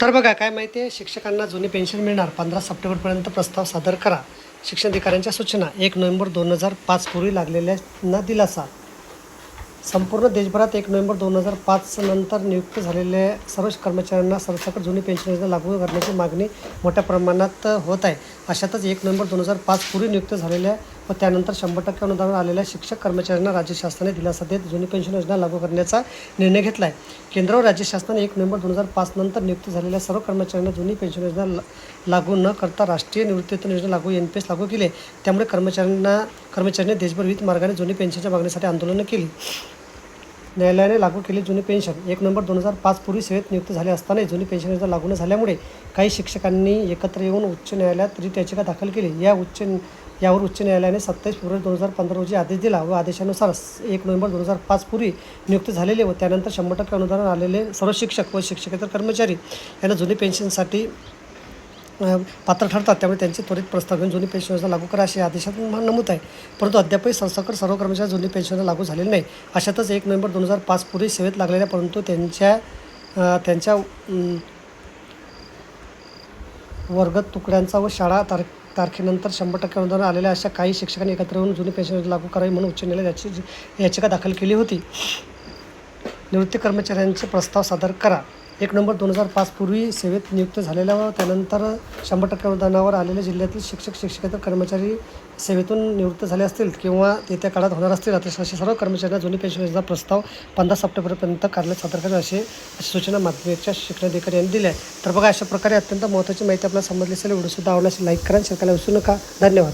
तर बघा काय माहिती आहे? शिक्षकांना जुनी पेन्शन मिळणार. पंधरा सप्टेंबरपर्यंत प्रस्ताव सादर करा. शिक्षण अधिकाऱ्यांच्या सूचना. एक नोव्हेंबर दोन हजार पाच पूर्वी लागलेल्यांना दिलासा. संपूर्ण देशभरात एक नोव्हेंबर दोन हजार पाच नंतर नियुक्त झालेल्या सर्व कर्मचाऱ्यांना सरसकट जुनी पेन्शन योजना लागू करण्याची मागणी मोठ्या प्रमाणात होत आहे. अशातच एक नोव्हेंबर दोन हजार पाच पूर्वी नियुक्त झालेल्या व त्यानंतर शंभर टक्के अनुदान आलेल्या शिक्षक कर्मचाऱ्यांना राज्य शासनाने दिलासा देत जुनी पेन्शन योजना लागू करण्याचा निर्णय घेतला आहे केंद्र व राज्य शासनाने एक नोव्हेंबर दोन हजार पाच नंतर नियुक्त झालेल्या सर्व कर्मचाऱ्यांना जुनी पेन्शन योजना लागू न करता राष्ट्रीय निवृत्तीवेतन योजना लागू एन पी एस लागू केले. त्यामुळे कर्मचाऱ्यांना कर्मचाऱ्यांनी देशभर विविध मार्गाने जुनी पेन्शनच्या मागणीसाठी आंदोलनं केली. न्यायालयाने लागू केली जुनी पेन्शन. एक नोव्हेंबर दोन हजार पाच पूर्वी सेवेत नियुक्त झाले असतानाही जुनी पेन्शन योजना लागू न झाल्यामुळे काही शिक्षकांनी एकत्र येऊन उच्च न्यायालयात रिट याचिका दाखल केली. या उच्च यावर उच्च न्यायालयाने सत्तावीस फेब्रुवारी दोन हजार पंधरा रोजी आदेश दिला व आदेशानुसार एक नोव्हेंबर दोन हजार पाच पूर्वी नियुक्त झालेले व त्यानंतर शंभर टक्के अनुदान आलेले सर्व शिक्षक व शिक्षकेतर कर्मचारी यांना जुनी पेन्शनसाठी पात्र ठरतात. त्यामुळे त्यांचे त्वरित प्रस्ताव घेऊन जुनी पेन्शन योजना लागू करा असे आदेशात नमूद आहे. परंतु अद्यापही संस्थाकर सर्व कर्मचारी जुनी पेन्शन योजना लागू झालेली नाही. अशातच एक नोव्हेंबर दोन हजार पाच पूर्वी सेवेत लागलेल्या परंतु त्यांच्या त्यांच्या वर्ग तुकड्यांचा व शाळा तार तारखेनंतर शंभर टक्के अनुदान आलेल्या अशा काही शिक्षकांनी एकत्र येऊन जुनी पेन्शन योजना लागू करावी म्हणून उच्च न्यायालयात याची याचिका दाखल केली होती. निवृत्ती कर्मचाऱ्यांचे प्रस्ताव सादर करा. एक नंबर दोन हजार पाच पूर्वी सेवेत नियुक्त झालेल्या व त्यानंतर शंभर टक्के अनुदानावर आलेल्या जिल्ह्यातील शिक्षक शिक्षकेतर कर्मचारी सेवेतून निवृत्त झाले असतील किंवा येत्या काळात होणार असतील. आता असे सर्व कर्मचाऱ्यांना जुनी पेन्शन योजना प्रस्ताव पंधरा सप्टेंबरपर्यंत कार्यालयात सादर करा असे सूचना माध्यमिकच्या शिक्षणाधिकारी यांनी दिल्या तर बघा अशा प्रकारे अत्यंत महत्त्वाची माहिती आपल्याला समजली असेल व्हिडिओसुद्धा आवडल्यास लाईक करा आणि शेअर करायला विसरू नका. धन्यवाद.